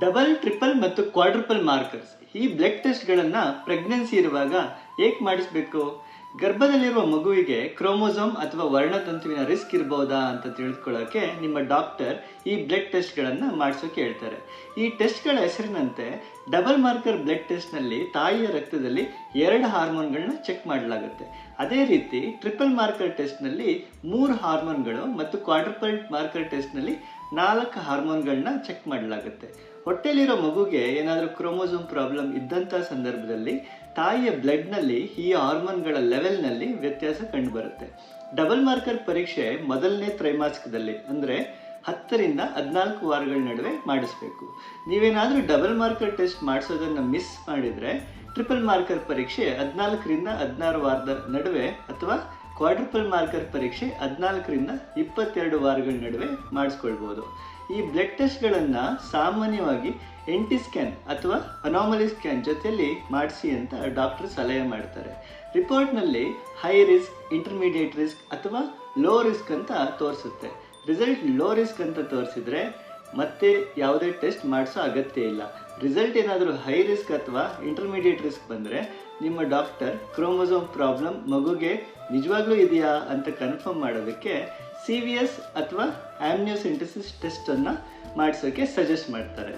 Double, triple ಮತ್ತು quadruple markers. ಈ blood ಟೆಸ್ಟ್ಗಳನ್ನು ಪ್ರೆಗ್ನೆನ್ಸಿ ಇರುವಾಗ ಏಕೆ ಮಾಡಿಸ್ಬೇಕು? ಗರ್ಭದಲ್ಲಿರುವ ಮಗುವಿಗೆ ಕ್ರೋಮೋಸೋಮ್ ಅಥವಾ ವರ್ಣತಂತುವಿನ ರಿಸ್ಕ್ ಇರ್ಬೋದಾ ಅಂತ ತಿಳಿದುಕೊಳ್ಳೋಕೆ ನಿಮ್ಮ ಡಾಕ್ಟರ್ ಈ ಬ್ಲಡ್ ಟೆಸ್ಟ್ಗಳನ್ನು ಮಾಡಿಸೋಕೆ ಹೇಳ್ತಾರೆ. ಈ ಟೆಸ್ಟ್ಗಳ ಹೆಸರಿನಂತೆ ಡಬಲ್ ಮಾರ್ಕರ್ ಬ್ಲಡ್ ಟೆಸ್ಟ್ನಲ್ಲಿ ತಾಯಿಯ ರಕ್ತದಲ್ಲಿ ಎರಡು ಹಾರ್ಮೋನ್ಗಳನ್ನ ಚೆಕ್ ಮಾಡಲಾಗುತ್ತೆ. ಅದೇ ರೀತಿ, ಟ್ರಿಪಲ್ ಮಾರ್ಕರ್ ಟೆಸ್ಟ್ನಲ್ಲಿ ಮೂರು ಹಾರ್ಮೋನ್ಗಳು ಮತ್ತು ಕ್ವಾಡ್ರಿಪಲ್ ಮಾರ್ಕರ್ ಟೆಸ್ಟ್ನಲ್ಲಿ ನಾಲ್ಕು ಹಾರ್ಮೋನ್ಗಳನ್ನ ಚೆಕ್ ಮಾಡಲಾಗುತ್ತೆ. ಹೊಟ್ಟೆಲಿರೋ ಮಗುಗೆ ಏನಾದರೂ ಕ್ರೋಮೋಸೋಮ್ ಪ್ರಾಬ್ಲಮ್ ಇದ್ದಂಥ ಸಂದರ್ಭದಲ್ಲಿ ತಾಯಿಯ ಬ್ಲಡ್ನಲ್ಲಿ ಈ ಹಾರ್ಮೋನ್ಗಳ ಲೆವೆಲ್ನಲ್ಲಿ ವ್ಯತ್ಯಾಸ ಕಂಡುಬರುತ್ತೆ. ಡಬಲ್ ಮಾರ್ಕರ್ ಪರೀಕ್ಷೆ ಮೊದಲನೇ ತ್ರೈಮಾಸಿಕದಲ್ಲಿ, ಅಂದರೆ ಹತ್ತರಿಂದ ಹದಿನಾಲ್ಕು ವಾರಗಳ ನಡುವೆ ಮಾಡಿಸ್ಬೇಕು. ನೀವೇನಾದರೂ ಡಬಲ್ ಮಾರ್ಕರ್ ಟೆಸ್ಟ್ ಮಾಡಿಸೋದನ್ನು ಮಿಸ್ ಮಾಡಿದರೆ, ಟ್ರಿಪಲ್ ಮಾರ್ಕರ್ ಪರೀಕ್ಷೆ ಹದಿನಾಲ್ಕರಿಂದ ಹದಿನಾರು ವಾರದ ನಡುವೆ ಅಥವಾ ಕ್ವಾಡ್ರಪಲ್ ಮಾರ್ಕರ್ ಪರೀಕ್ಷೆ ಹದಿನಾಲ್ಕರಿಂದ ಇಪ್ಪತ್ತೆರಡು ವಾರಗಳ ನಡುವೆ ಮಾಡಿಸ್ಕೊಳ್ಬೋದು. ಈ ಬ್ಲಡ್ ಟೆಸ್ಟ್ಗಳನ್ನು ಸಾಮಾನ್ಯವಾಗಿ ಎಂಟಿ ಸ್ಕ್ಯಾನ್ ಅಥವಾ ಅನಾಮಲಿ ಸ್ಕ್ಯಾನ್ ಜೊತೆಯಲ್ಲಿ ಮಾಡಿಸಿ ಅಂತ ಡಾಕ್ಟರ್ ಸಲಹೆ ಮಾಡ್ತಾರೆ. ರಿಪೋರ್ಟ್ನಲ್ಲಿ ಹೈ ರಿಸ್ಕ್, ಇಂಟರ್ಮೀಡಿಯೇಟ್ ರಿಸ್ಕ್ ಅಥವಾ ಲೋ ರಿಸ್ಕ್ ಅಂತ ತೋರಿಸುತ್ತೆ. ರಿಸಲ್ಟ್ ಲೋ ರಿಸ್ಕ್ ಅಂತ ತೋರಿಸಿದ್ರೆ ಮತ್ತೆ ಯಾವುದೇ ಟೆಸ್ಟ್ ಮಾಡಿಸೋ ಅಗತ್ಯ ಇಲ್ಲ. ರಿಸಲ್ಟ್ ಏನಾದರೂ ಹೈ ರಿಸ್ಕ್ ಅಥವಾ ಇಂಟರ್ಮೀಡಿಯೇಟ್ ರಿಸ್ಕ್ ಬಂದರೆ ನಿಮ್ಮ ಡಾಕ್ಟರ್ ಕ್ರೋಮೋಸೋಮ್ ಪ್ರಾಬ್ಲಮ್ ಮಗುಗೆ ನಿಜವಾಗ್ಲೂ ಇದೆಯಾ ಅಂತ ಕನ್ಫರ್ಮ್ ಮಾಡೋದಕ್ಕೆ ಸಿ ವಿ ಎಸ್ ಅಥವಾ ಆಮ್ನಿಯೋಸಿಂಟಿಸಿಸ್ ಟೆಸ್ಟನ್ನು ಮಾಡಿಸೋಕ್ಕೆ ಸಜೆಸ್ಟ್ ಮಾಡ್ತಾರೆ.